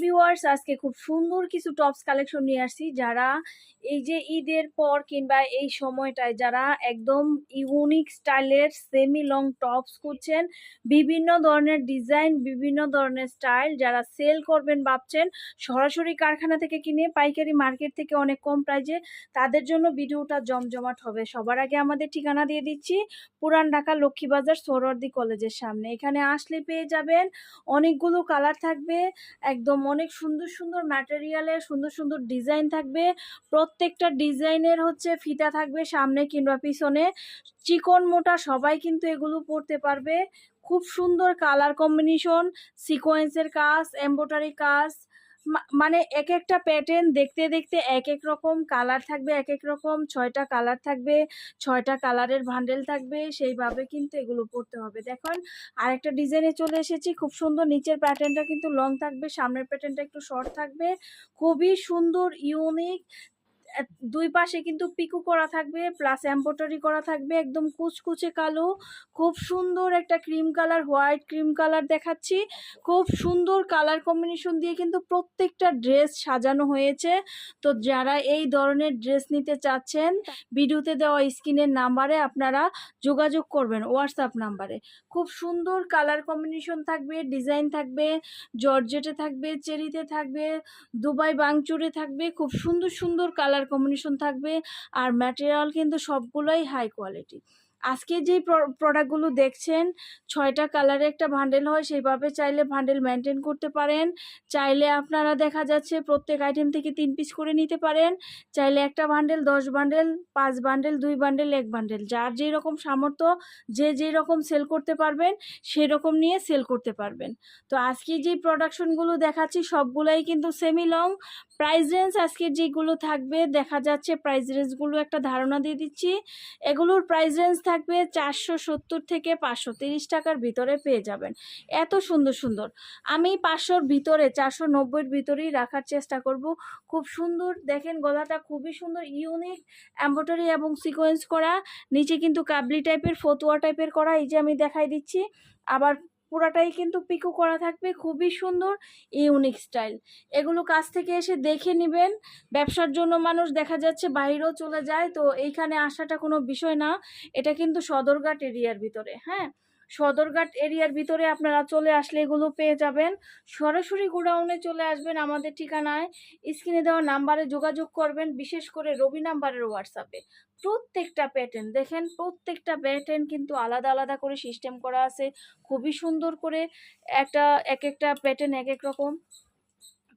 Viewers আজকে খুব সুন্দর কিছু টপস কালেকশন নিয়ে আসছি। যারা এই যে ঈদের পর কিংবা এই সময়টায় যারা একদম ইউনিক স্টাইলের সেমি লং টপস খুঁজছেন, বিভিন্ন ধরনের ডিজাইন বিভিন্ন ধরনের স্টাইল যারা সেল করবেন ভাবছেন, সরাসরি কারখানা থেকে কিনে পাইকারি মার্কেট থেকে অনেক কম প্রাইজে তাদের জন্য ভিডিওটা জমজমাট হবে। সবার আগে আমাদের ঠিকানা দিয়ে দিচ্ছি, পুরান ঢাকা লক্ষ্মীবাজার সোহরাওয়ার্দী কলেজের সামনে। এখানে আসলে পেয়ে যাবেন অনেকগুলো কালার থাকবে, একদম অনেক সুন্দর সুন্দর ম্যাটেরিয়ালের সুন্দর সুন্দর ডিজাইন থাকবে। প্রত্যেকটা ডিজাইনের হচ্ছে ফিতা থাকবে সামনে কিংবা পিছনে। চিকন মোটা সবাই কিন্তু এগুলো পরতে পারবে। খুব সুন্দর কালার কম্বিনেশন সিকোয়েন্সের কাজ এম্ব্রয়ডারি কাজ মানে এক একটা প্যাটার্ন দেখতে দেখতে এক এক রকম কালার থাকবে এক এক রকম ছয়টা কালার থাকবে, ছয়টা কালারের ভান্ডেল থাকবে, সেইভাবে কিন্তু এগুলো পড়তে হবে। দেখুন, আরেকটা ডিজাইনে চলে এসেছি, খুব সুন্দর নিচের প্যাটার্নটা কিন্তু লং থাকবে, সামনের প্যাটার্নটা একটু শর্ট থাকবে। খুবই সুন্দর ইউনিক দুই পাশে কিন্তু পিকু করা থাকবে প্লাস এম্ব্রয়ডারি করা থাকবে একদম কুচকুচে কালো খুব সুন্দর একটা cream colour white cream colour দেখাচ্ছি। খুব সুন্দর কালার কম্বিনেশন দিয়ে কিন্তু প্রত্যেকটা ড্রেস সাজানো হয়েছে। তো যারা এই ধরনের ড্রেস নিতে চাচ্ছেন ভিডিওতে দেওয়া স্ক্রিনের নাম্বারে আপনারা যোগাযোগ করবেন হোয়াটসঅ্যাপ নাম্বারে। খুব সুন্দর কালার কম্বিনেশন থাকবে ডিজাইন থাকবে জর্জেটে থাকবে চেরিতে থাকবে দুবাই বাংচুরে থাকবে খুব সুন্দর সুন্দর কালার কম্বিনেশন থাকবে, আর ম্যাটেরিয়াল কিন্তু সবগুলোই হাই কোয়ালিটি আজকে যে প্রোডাক্টগুলো দেখছেন, ছয়টা কালারে একটা ভান্ডেল হয়, সেইভাবে চাইলে ভান্ডেল মেনটেন করতে পারেন। চাইলে আপনারা দেখা যাচ্ছে প্রত্যেক আইটেম থেকে তিন পিস করে নিতে পারেন। চাইলে একটা বান্ডেল দশ বান্ডেল পাঁচ বান্ডেল দুই বান্ডেল এক বান্ডেল যার যেই রকম সামর্থ্য, যে যেই রকম সেল করতে পারবেন সেই রকম নিয়ে সেল করতে পারবেন। তো আজকে যে প্রোডাকশনগুলো দেখাচ্ছি, সবগুলাই কিন্তু সেমি লং প্রাইস রেঞ্জ আজকে যেগুলো থাকবে, দেখা যাচ্ছে প্রাইস রেঞ্জগুলো একটা ধারণা দিয়ে দিচ্ছি। এগুলোর প্রাইস রেঞ্জ থাকবে চারশো সত্তর থেকে পাঁচশো তিরিশ টাকার ভিতরে পেয়ে যাবেন। এত সুন্দর সুন্দর। আমি পাঁচশোর ভিতরে, চারশো নব্বইয়ের ভিতরেই রাখার চেষ্টা করব। খুব সুন্দর, দেখেন গলাটা খুবই সুন্দর ইউনিক এম্ব্রয়ডারি এবং সিকোয়েন্স করা। নিচে কিন্তু কাবলি টাইপের ফতুয়া টাইপের করা, এই যে আমি দেখাই দিচ্ছি। আবার পুরাটাই কিন্তু পিকো করা থাকবে, খুবই সুন্দর ইউনিক স্টাইল এগুলো কাছ থেকে এসে দেখে নেবেন, ব্যবসার জন্য মানুষ দেখা যাচ্ছে বাইরেও চলে যায়, তো এইখানে আসাটা কোনো বিষয় না, এটা কিন্তু সদরঘাট এরিয়ার ভিতরে হ্যাঁ? সদরঘাট এরিয়ার ভিতরে আপনারা চলে আসলে এগুলো পেয়ে যাবেন। সরাসরি গোডাউনে চলে আসবেন আমাদের ঠিকানায়। স্ক্রিনে দেওয়া নাম্বারে যোগাযোগ করবেন, বিশেষ করে রবি নাম্বারের হোয়াটসঅ্যাপে প্রত্যেকটা প্যাটার্ন দেখেন প্রত্যেকটা প্যাটার্ন কিন্তু আলাদা আলাদা করে সিস্টেম করা আছে। খুবই সুন্দর করে একটা এক একটা প্যাটার্ন এক এক রকম।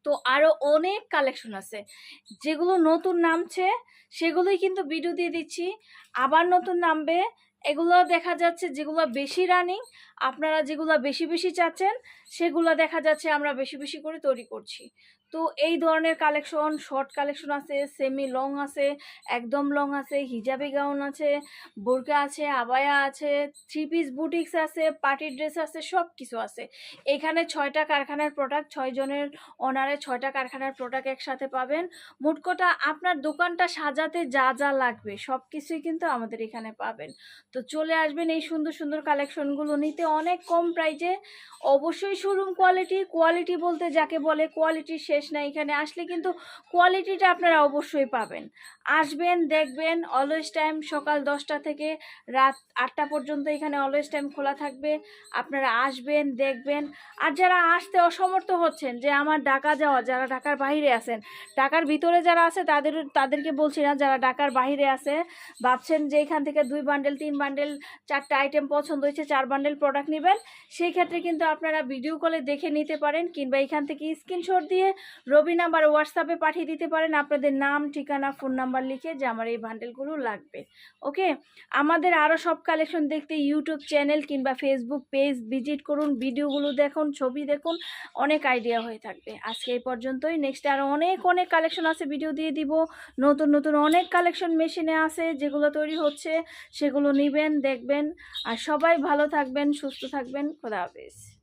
তো আরও অনেক কালেকশন আছে। যেগুলো নতুন নামছে, সেগুলোই কিন্তু ভিডিও দিয়ে দিচ্ছি। আবার নতুন নামবে এগুলো দেখা যাচ্ছে যেগুলো বেশি রানিং আপনারা যেগুলো বেশি বেশি চাচ্ছেন, সেগুলো দেখা যাচ্ছে আমরা বেশি বেশি করে তৈরি করছি। তো এই ধরনের কালেকশন শর্ট কালেকশন আছে সেমি লং আছে, একদম লং আছে হিজাবি গাউন আছে বোরকা আছে আবায়া আছে থ্রি পিস বুটিক্স আছে পার্টি ড্রেস আছে সব কিছু আছে। এখানে ছয়টা কারখানার প্রোডাক্ট ছয় জনের ওনারে ছয়টা কারখানার প্রোডাক্ট একসাথে পাবেন। মোট কথা আপনার দোকানটা সাজাতে যা যা লাগবে সব কিছুই কিন্তু আমাদের এখানে পাবেন। তো চলে আসবেন এই সুন্দর সুন্দর কালেকশনগুলো নিতে। অনেক কম প্রাইজে অবশ্যই শোরুম কোয়ালিটি কোয়ালিটি বলতে যাকে বলে কোয়ালিটি শেষ না এখানে। আসলে কিন্তু কোয়ালিটিটা আপনারা অবশ্যই পাবেন। আসবেন, দেখবেন অলওয়েজ টাইম সকাল দশটা থেকে রাত আটটা পর্যন্ত এখানে অলওয়েজ টাইম খোলা থাকবে। আপনারা আসবেন, দেখবেন। আর যারা আসতে অসমর্থ হচ্ছেন যে আমার ঢাকা যাওয়া, যারা ঢাকার বাইরে আছেন, ঢাকার ভিতরে যারা আছে তাদের, তাদেরকে বলছি না, যারা ঢাকার বাইরে আছে, ভাবছেন যে এখান থেকে দুই বান্ডেল তিন বান্ডেল চারটা আইটেম পছন্দ হয়েছে, চার বান্ডেল প্রোডাক্ট নেবেন। সেই ক্ষেত্রে কিন্তু আপনারা ভিডিও কলে দেখে নিতে পারেন কিংবা এখান থেকে স্ক্রিনশট দিয়ে রবি নাম্বার হোয়াটসঅ্যাপে পাঠিয়ে দিতে পারেন। আপনাদের নাম, ঠিকানা ফোন নাম্বার লিখে যে আমার এই বান্ডেলগুলো লাগবে। ওকে আমাদের আরও সব কালেকশন দেখতে ইউটিউব চ্যানেল কিংবা ফেসবুক পেজ ভিজিট করুন ভিডিওগুলো দেখুন, ছবি দেখুন, অনেক আইডিয়া হয়ে থাকবে। আজকে এই পর্যন্তই। নেক্সট আরও অনেক অনেক কালেকশন আছে ভিডিও দিয়ে দিব। নতুন নতুন অনেক কালেকশন মেশিনে আছে, যেগুলো তৈরি হচ্ছে, সেগুলো নেবেন দেখবেন। আর সবাই ভালো থাকবেন সুস্থ থাকবেন। খোদা হাফেজ।